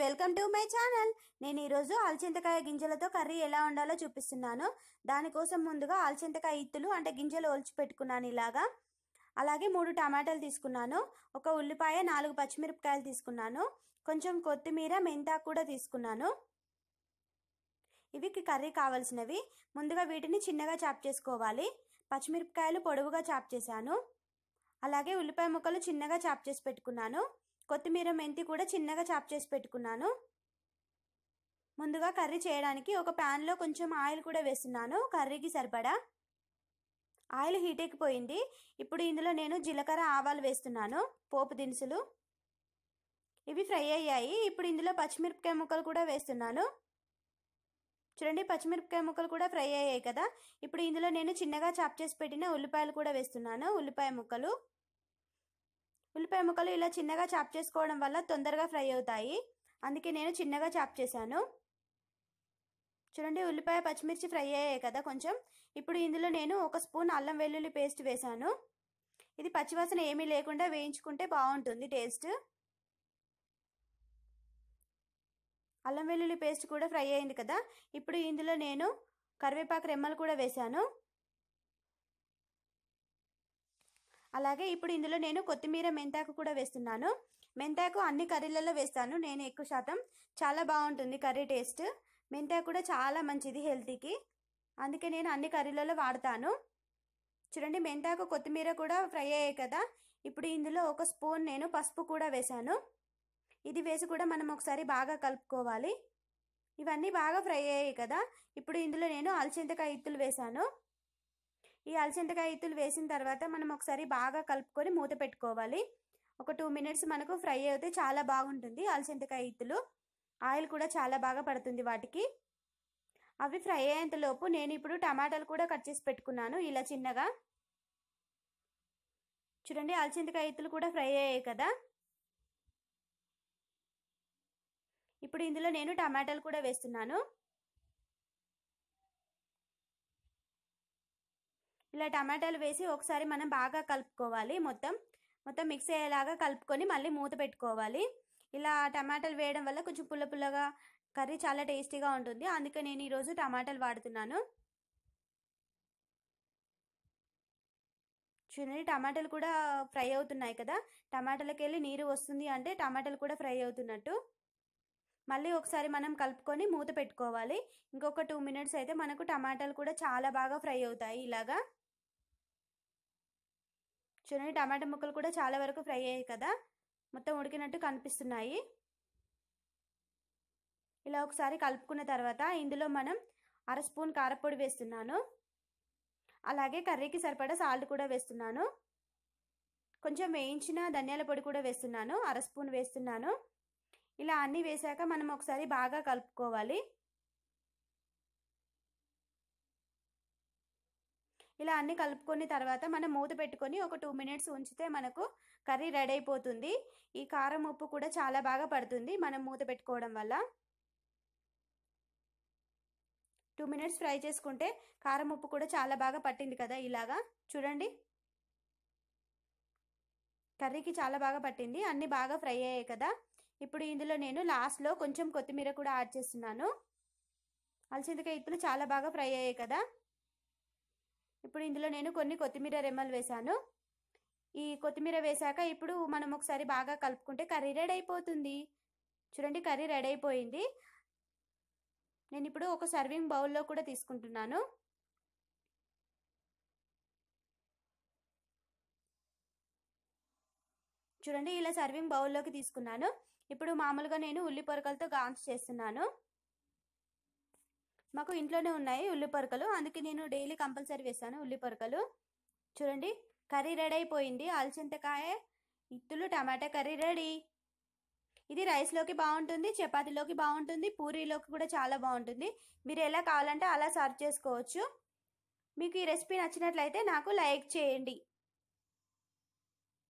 Welcome to my channel నేను ఈరోజు ఆల్చింతకాయ గింజలతో కర్రీ ఎలా వండాలో చూపిస్తున్నాను. దానికోసం ముందుగా ఆల్చింతకాయ ఇత్తులు అంటే గింజలు ఒలిచి పెట్టుకున్నాను ఇలాగా. అలాగే మూడు టమాటాలు తీసుకున్నాను. ఒక ఉల్లిపాయ నాలుగు పచ్చిమిరపకాయలు తీసుకున్నాను. కొంచెం కొత్తిమీర మెంతా కూడా తీసుకున్నాను. ఇవి కర్రీ కావాల్సినవి. ముందుగా వీటిని చిన్నగా చాప్ చేసుకోవాలి. పచ్చిమిరపకాయలు పొడవుగా చాప్ చేశాను. అలాగే ఉల్లిపాయ ముక్కలు చిన్నగా చాప్ చేసి పెట్టుకున్నాను. కొత్తిమీర మెంతి కూడా చిన్నగా చాప్ చేసి పెట్టుకున్నాను. ముందుగా కర్రీ చేయడానికి ఒక ప్యాన్లో కొంచెం ఆయిల్ కూడా వేస్తున్నాను. కర్రీకి సరిపడా ఆయిల్ హీట్ ఎక్కిపోయింది. ఇప్పుడు ఇందులో నేను జీలకర్ర ఆవాలు వేస్తున్నాను. పోపు దినుసులు. ఇవి ఫ్రై అయ్యాయి. ఇప్పుడు ఇందులో పచ్చిమిరపకాయ ముక్కలు కూడా వేస్తున్నాను. చూడండి పచ్చిమిరపకాయ ముక్కలు కూడా ఫ్రై అయ్యాయి కదా. ఇప్పుడు ఇందులో నేను చిన్నగా చాప్ చేసి పెట్టిన ఉల్లిపాయలు కూడా వేస్తున్నాను. ఉల్లిపాయ ముక్కలు. ఉల్లిపాయ ముక్కలు ఇలా చిన్నగా చాప్ చేసుకోవడం వల్ల తొందరగా ఫ్రై అవుతాయి. అందుకే నేను చిన్నగా చాప్ చేశాను. చూడండి ఉల్లిపాయ పచ్చిమిర్చి ఫ్రై అయ్యాయి కదా కొంచెం. ఇప్పుడు ఇందులో నేను ఒక స్పూన్ అల్లం వెల్లుల్లి పేస్ట్ వేశాను. ఇది పచ్చివాసన ఏమీ లేకుండా వేయించుకుంటే బాగుంటుంది టేస్ట్. అల్లం వెల్లుల్లి పేస్ట్ కూడా ఫ్రై అయింది కదా. ఇప్పుడు ఇందులో నేను కరివేపాకు రెమ్మలు కూడా వేశాను. అలాగే ఇప్పుడు ఇందులో నేను కొత్తిమీర మెంతాకు కూడా వేస్తున్నాను. మెంతాకు అన్ని కర్రీలలో వేస్తాను. నేను ఎక్కువ శాతం. చాలా బాగుంటుంది కర్రీ టేస్ట్. మెంతాకు కూడా చాలా మంచిది హెల్తీకి. అందుకే నేను అన్ని కర్రీలలో వాడతాను. చూడండి మెంతాకు కొత్తిమీర కూడా ఫ్రై అయ్యాయి కదా. ఇప్పుడు ఇందులో ఒక స్పూన్ నేను పసుపు కూడా వేశాను. ఇది వేసి కూడా మనం ఒకసారి బాగా కలుపుకోవాలి. ఇవన్నీ బాగా ఫ్రై అయ్యాయి కదా. ఇప్పుడు ఇందులో నేను అలచింతకాయ ఇత్తులు వేశాను. ఈ అలచింతకాయ ఇత్తులు వేసిన తర్వాత మనం ఒకసారి బాగా కలుపుకొని మూత పెట్టుకోవాలి. ఒక టూ మినిట్స్ మనకు ఫ్రై అయితే చాలా బాగుంటుంది అలచింతకాయ ఇత్తులు. ఆయిల్ కూడా చాలా బాగా పడుతుంది వాటికి. అవి ఫ్రై అయ్యేంతలోపు నేను ఇప్పుడు టమాటాలు కూడా కట్ చేసి పెట్టుకున్నాను ఇలా చిన్నగా. చూడండి అలచింతకాయ ఇత్తులు కూడా ఫ్రై అయ్యాయి కదా. ఇప్పుడు ఇందులో నేను టమాటాలు కూడా వేస్తున్నాను. ఇలా టమాటాలు వేసి ఒకసారి మనం బాగా కలుపుకోవాలి. మొత్తం మొత్తం మిక్స్ అయ్యేలాగా కలుపుకొని మళ్ళీ మూత పెట్టుకోవాలి. ఇలా టమాటాలు వేయడం వల్ల కొంచెం పుల్ల పుల్లగా కర్రీ చాలా టేస్టీగా ఉంటుంది. అందుకే నేను ఈరోజు టమాటాలు వాడుతున్నాను. చూడండి టమాటాలు కూడా ఫ్రై అవుతున్నాయి కదా. టమాటాలకి వెళ్ళి నీరు వస్తుంది అంటే టమాటాలు కూడా ఫ్రై అవుతున్నట్టు. మళ్ళీ ఒకసారి మనం కలుపుకొని మూత పెట్టుకోవాలి. ఇంకొక టూ మినిట్స్ అయితే మనకు టమాటాలు కూడా చాలా బాగా ఫ్రై అవుతాయి ఇలాగా. చూడండి టమాటా ముక్కలు కూడా చాలా వరకు ఫ్రై అయ్యాయి కదా? మొత్తం ఉడికినట్టు కనిపిస్తున్నాయి. ఇలా ఒకసారి కలుపుకున్న తర్వాత ఇందులో మనం అర స్పూన్ కారపొడి వేస్తున్నాను. అలాగే కర్రీకి సరిపడా సాల్ట్ కూడా వేస్తున్నాను. కొంచెం వేయించిన ధనియాల పొడి కూడా వేస్తున్నాను అర స్పూన్ వేస్తున్నాను. ఇలా అన్నీ వేసాక మనం ఒకసారి బాగా కలుపుకోవాలి. ఇలా అన్నీ కలుపుకొని తర్వాత మనం మూత పెట్టుకొని ఒక టూ మినిట్స్ ఉంచితే మనకు కర్రీ రెడీ అయిపోతుంది. ఈ కారం ఉప్పు కూడా చాలా బాగా పడుతుంది. మనం మూత పెట్టుకోవడం వల్ల. టూ మినిట్స్ ఫ్రై చేసుకుంటే కారం ఉప్పు కూడా చాలా బాగా పట్టింది కదా ఇలాగా. చూడండి. కర్రీకి చాలా బాగా పట్టింది. అన్నీ బాగా ఫ్రై అయ్యాయి కదా. ఇప్పుడు ఇందులో నేను లాస్ట్లో కొంచెం కొత్తిమీర కూడా యాడ్ చేస్తున్నాను. అలసిందకాయ ఇత్తులు చాలా బాగా ఫ్రై అయ్యాయి కదా. ఇప్పుడు ఇందులో నేను కొన్ని కొత్తిమీర రెమ్మలు వేశాను. ఈ కొత్తిమీర వేశాక ఇప్పుడు మనం ఒకసారి బాగా కలుపుకుంటే కర్రీ రెడీ అయిపోతుంది. చూడండి కర్రీ రెడీ అయిపోయింది. నేను ఇప్పుడు ఒక సర్వింగ్ బౌల్లో కూడా తీసుకుంటున్నాను. చూడండి ఇలా సర్వింగ్ బౌల్లోకి తీసుకున్నాను. ఇప్పుడు మామూలుగా నేను ఉల్లి పొరకలతో గాన్స్ చేస్తున్నాను. మాకు ఇంట్లోనే ఉన్నాయి ఉల్లి పొరకలు. అందుకే నేను డైలీ కంపల్సరీ వేస్తాను ఉల్లి పొరకలు. చూడండి కర్రీ రెడీ అయిపోయింది. అలచింతకాయ ఇత్తులు టమాటా కర్రీ రెడీ. ఇది రైస్లోకి బాగుంటుంది చపాతీలోకి బాగుంటుంది పూరీలోకి కూడా చాలా బాగుంటుంది. మీరు ఎలా కావాలంటే అలా సర్వ్ చేసుకోవచ్చు. మీకు ఈ రెసిపీ నచ్చినట్లయితే నాకు లైక్ చేయండి.